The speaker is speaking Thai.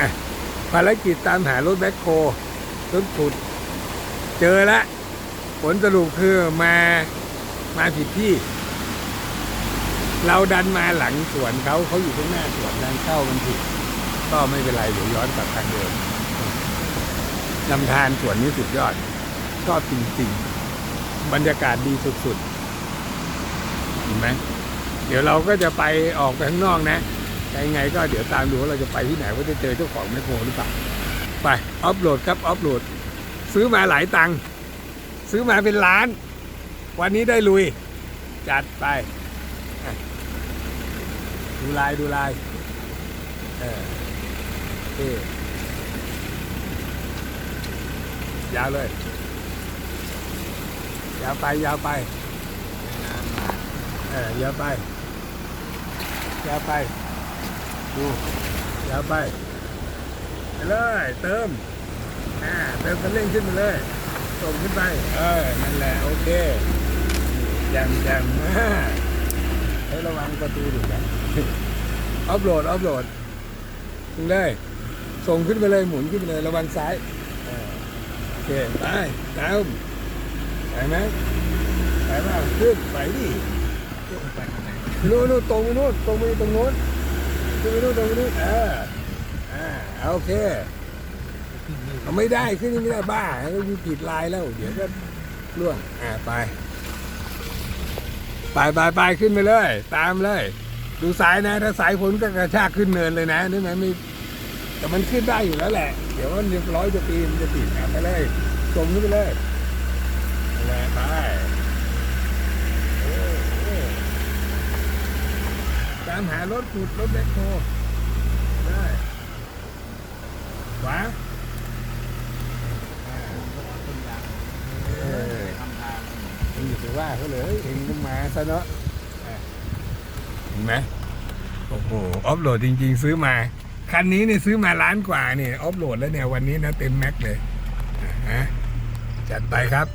อะภารกิจตามหารถแบ็คโครถขุด เจอแล้วผลสรุปคือมามาผิดที่ เราดันมาหลังสวนเขาเขาอยู่ข้างหน้าสวนดันเข้ามันผิด ก็ไม่เป็นไรเดี๋ยวย้อนกลับทางเดิมลำธารสวนนี้สุดยอดชอบจริงๆ บรรยากาศดีสุดๆเห็นไหมเดี๋ยวเราก็จะไปออกไปข้างนอกนะ แต่ยังไงก็เดี๋ยวตามดูว่าเราจะไปที่ไหนว่าจะเจอเจ้าของแมคโครหรือเปล่าไปออฟโหลดครับออฟโหลด ซื้อมาหลายตังค์ซื้อมาเป็นล้าน วันนี้ได้ลุย จัดไป ดูลายดูลายเออเท่ยาวเลย ยาวไปยาวไปเออยาวไปยาวไป ดูยาวไปไปเลยเติมอ่าเติมคันเร่งขึ้นมาเลยส่งขึ้นไป เออนั่นแหละโอเคแจมแจมอ่าให้ระวังประตูดูนะออฟโหลดออฟโหลดขึ้นเลย ส่งขึ้นไปเลยหมุนขึ้นไปเลยระวังซ้ายโอเคไปตามไปไหมไปเปล่าขึ้นไปดินู่นนู่นตรงไปนู่นตรงไปตรงนู้น ขึ้นไปนู่นตรงไปนู่นเอออ่าโอเคเอาไม่ได้ขึ้นนี่ไม่ได้บ้าก็มีผิดลายแล้ว เดี๋ยวก็ล่วงอ่าไปไปไปไปขึ้นไปเลย ตามเลย ดูสายนะ ถ้าสายฝนก็กระชากขึ้นเนินเลยนะนี่มันไม่แต่มันขึ้นได้อยู่แล้วแหละ เดี๋ยวมันเรียบร้อยจะปีนจะติดไปเลยจมขึ้นไปเลยไปโอ้โอ้ตามหารถขุดรถแบ็คโฮได้ขวาเออเองอย่าไปว่าเขาเลยเองก็มาซะเนาะเห็นไหมโอ้โหออฟโหลดจริง ๆ ซื้อมา คันนี้เนี่ยซื้อมาล้านกว่าเนี่ยออฟโหลดแล้วเนี่ยวันนี้นะเต็มแม็กเลยอะฮะจัดไปครับ